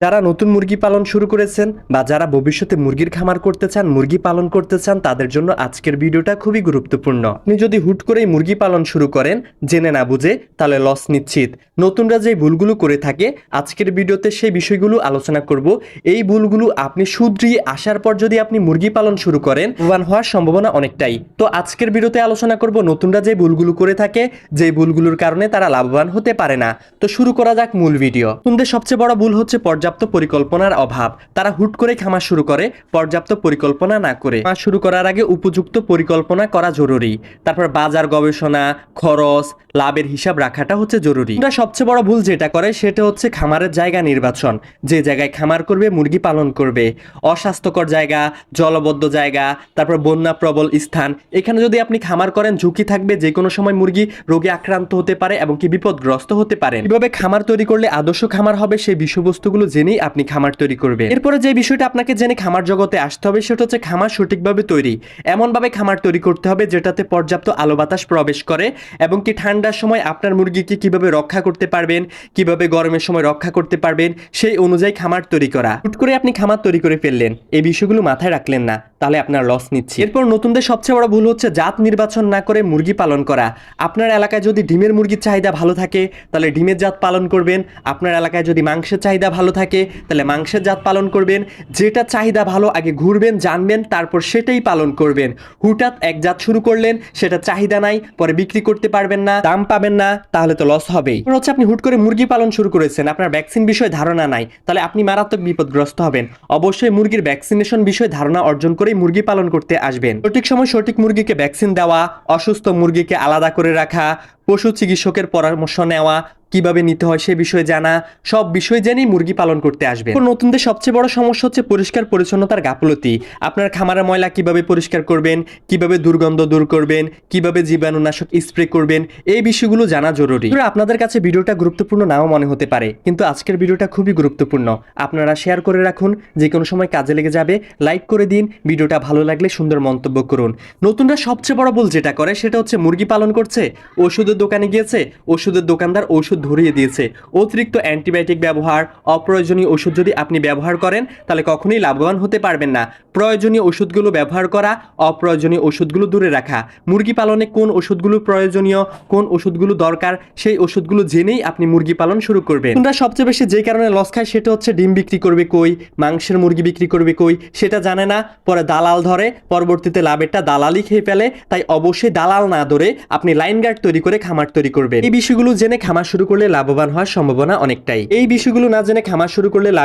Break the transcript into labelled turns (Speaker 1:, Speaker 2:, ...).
Speaker 1: যারা নতুন মুরগি পালন শুরু করেছেন বা যারা ভবিষ্যতে মুরগির খামার করতে চান, মুরগি পালন করতে চান, তাদের জন্য আজকের ভিডিওটা খুবই গুরুত্বপূর্ণ। আপনি যদি হুট করেই মুরগি পালন শুরু করেন, জেনে না বুঝে, তাহলে লস নিশ্চিত। নতুনরা যে ভুলগুলো করে থাকে, আজকের ভিডিওতে সেই বিষয়গুলো আলোচনা করব। এই ভুলগুলো আপনি শুধরিয়ে আসার পর যদি আপনি মুরগি পালন শুরু করেন লাভবান হওয়ার সম্ভাবনা অনেকটাই। তো আজকের ভিডিওতে আলোচনা করব নতুনরা যে ভুলগুলো করে থাকে যে ভুলগুলোর কারণে তারা লাভবান হতে পারে না। তো শুরু করা যাক মূল ভিডিও। নতুনদের সবচেয়ে বড় ভুল হচ্ছে পর্যাপ্ত পরিকল্পনার অভাব। তারা হুট করে খামার শুরু করে, পর্যাপ্ত পরিকল্পনা না করে। খামার শুরু করার আগে উপযুক্ত পরিকল্পনা করা জরুরি। তারপর বাজার গবেষণা, খরচ, লাভের হিসাব রাখাটা হচ্ছে জরুরি। আমরা সবচেয়ে বড় ভুল যেটা করে, সেটা হচ্ছে খামারের জায়গা নির্বাচন। যে জায়গায় খামার করবে, মুরগি পালন করবে। অস্বাস্থ্যকর জায়গা, জলবদ্ধ জায়গা, তারপর বন্যা প্রবল স্থান। এখানে যদি আপনি খামার করেন, ঝুঁকি থাকবে যে কোনো সময় মুরগি রোগে আক্রান্ত হতে পারে এবং কি বিপদগ্রস্ত হতে পারে। কীভাবে খামার তৈরি করলে আদর্শ খামার হবে, সেই বিষয়বস্তুগুলো জেনেই আপনি খামার তৈরি করবেন। এরপরে যে বিষয়টা আপনাকে জেনে খামার জগতে আসতে হবে, সেটা হচ্ছে খামার সঠিকভাবে তৈরি। এমনভাবে খামার তৈরি করতে হবে, যেটাতে পর্যাপ্ত আলো বাতাস প্রবেশ করে এবং কি ঠান্ডার সময় আপনার মুরগিকে কীভাবে রক্ষা করতে পারবেন, কীভাবে গরমের সময় রক্ষা করতে পারবেন, সেই অনুযায়ী খামার তৈরি করা। হুট করে আপনি খামার তৈরি করে ফেললেন, এই বিষয়গুলো মাথায় রাখলেন না, তাহলে আপনার লস নিচ্ছে। এরপর নতুনদের সবচেয়ে বড় ভুল হচ্ছে জাত নির্বাচন না করে মুরগি পালন করা। আপনার এলাকায় যদি ডিমের মুরগির চাহিদা ভালো থাকে, তাহলে ডিমের জাত পালন করবেন। আপনার এলাকায় যদি মাংসের চাহিদা ভালো থাকে তাহলে মাংসের জাত পালন করবেন, যেটা চাহিদা ভালো, আগে ঘুরবেন, জানবেন, তারপর সেটাই পালন করবেন। হুঠাৎ এক জাত শুরু করলেন, সেটা চাহিদা নাই, পরে বিক্রি করতে পারবেন না, দাম পাবেন না, তাহলে তো লস হবেই। হচ্ছে আপনি হুট করে মুরগি পালন শুরু করেছেন, আপনার ভ্যাকসিন বিষয়ে ধারণা নাই, তাহলে আপনি মারাত্মক বিপদগ্রস্ত হবেন। অবশ্যই মুরগির ভ্যাকসিনেশন বিষয়ে ধারণা অর্জন করেই মুরগি পালন করতে আসবেন। সঠিক সময় সঠিক মুরগিকে ভ্যাকসিন দেওয়া, অসুস্থ মুরগিকে আলাদা করে রাখা পশু চিকিৎসকের পরামর্শ নেওয়া, কীভাবে নিতে হয় সে বিষয়ে জানা, সব বিষয় জেনেই মুরগি পালন করতে আসবেন। তো নতুনদের সবচেয়ে বড় সমস্যা হচ্ছে পরিষ্কার পরিচ্ছন্নতার গাফলতি। আপনার খামারের ময়লা কীভাবে পরিষ্কার করবেন, কীভাবে দুর্গন্ধ দূর করবেন, কীভাবে জীবাণুনাশক স্প্রে করবেন, এই বিষয়গুলো জানা জরুরি। আপনাদের কাছে ভিডিওটা গুরুত্বপূর্ণ নাও মনে হতে পারে, কিন্তু আজকের ভিডিওটা খুবই গুরুত্বপূর্ণ। আপনারা শেয়ার করে রাখুন, যে কোনো সময় কাজে লেগে যাবে, লাইক করে দিন, ভিডিওটা ভালো লাগলে সুন্দর মন্তব্য করুন। নতুনরা সবচেয়ে বড় ভুল যেটা করে সেটা হচ্ছে মুরগি পালন করছে ওষুধের দোকানে গিয়েছে, ওষুধের দোকানদার ওষুধ ধরিয়ে দিয়েছে। অতিরিক্ত অ্যান্টিবায়োটিক ব্যবহার, অপ্রয়োজনীয় ওষুধ যদি আপনি ব্যবহার করেন, তাহলে কখনোই লাভবান হতে পারবেন না। প্রয়োজনীয় ওষুধগুলো ব্যবহার করা, অপ্রয়োজনীয় ওষুধগুলো দূরে রাখা। মুরগি পালনে কোন ওষুধগুলো প্রয়োজনীয়, কোন ওষুধগুলো দরকার, সেই ওষুধগুলো জেনেই আপনি মুরগি পালন শুরু করবেন। তোমরা সবচেয়ে বেশি যে কারণে লস খায়, সেটা হচ্ছে ডিম বিক্রি করবে কই, মাংসের মুরগি বিক্রি করবে কই, সেটা জানে না, পরে দালাল ধরে, পরবর্তীতে লাভেরটা দালালই খেয়ে ফেলে, তাই অবশ্যই দালাল না ধরে আপনি লাইন গার্ড তৈরি করে খামার তৈরি করবেন। এই বিষয়গুলো জেনে খামার শুরু করলে লাভবান হওয়ার সম্ভাবনা অনেকটাই। এই বিষয়গুলো না জেনে খামার শুরু করলে লাভ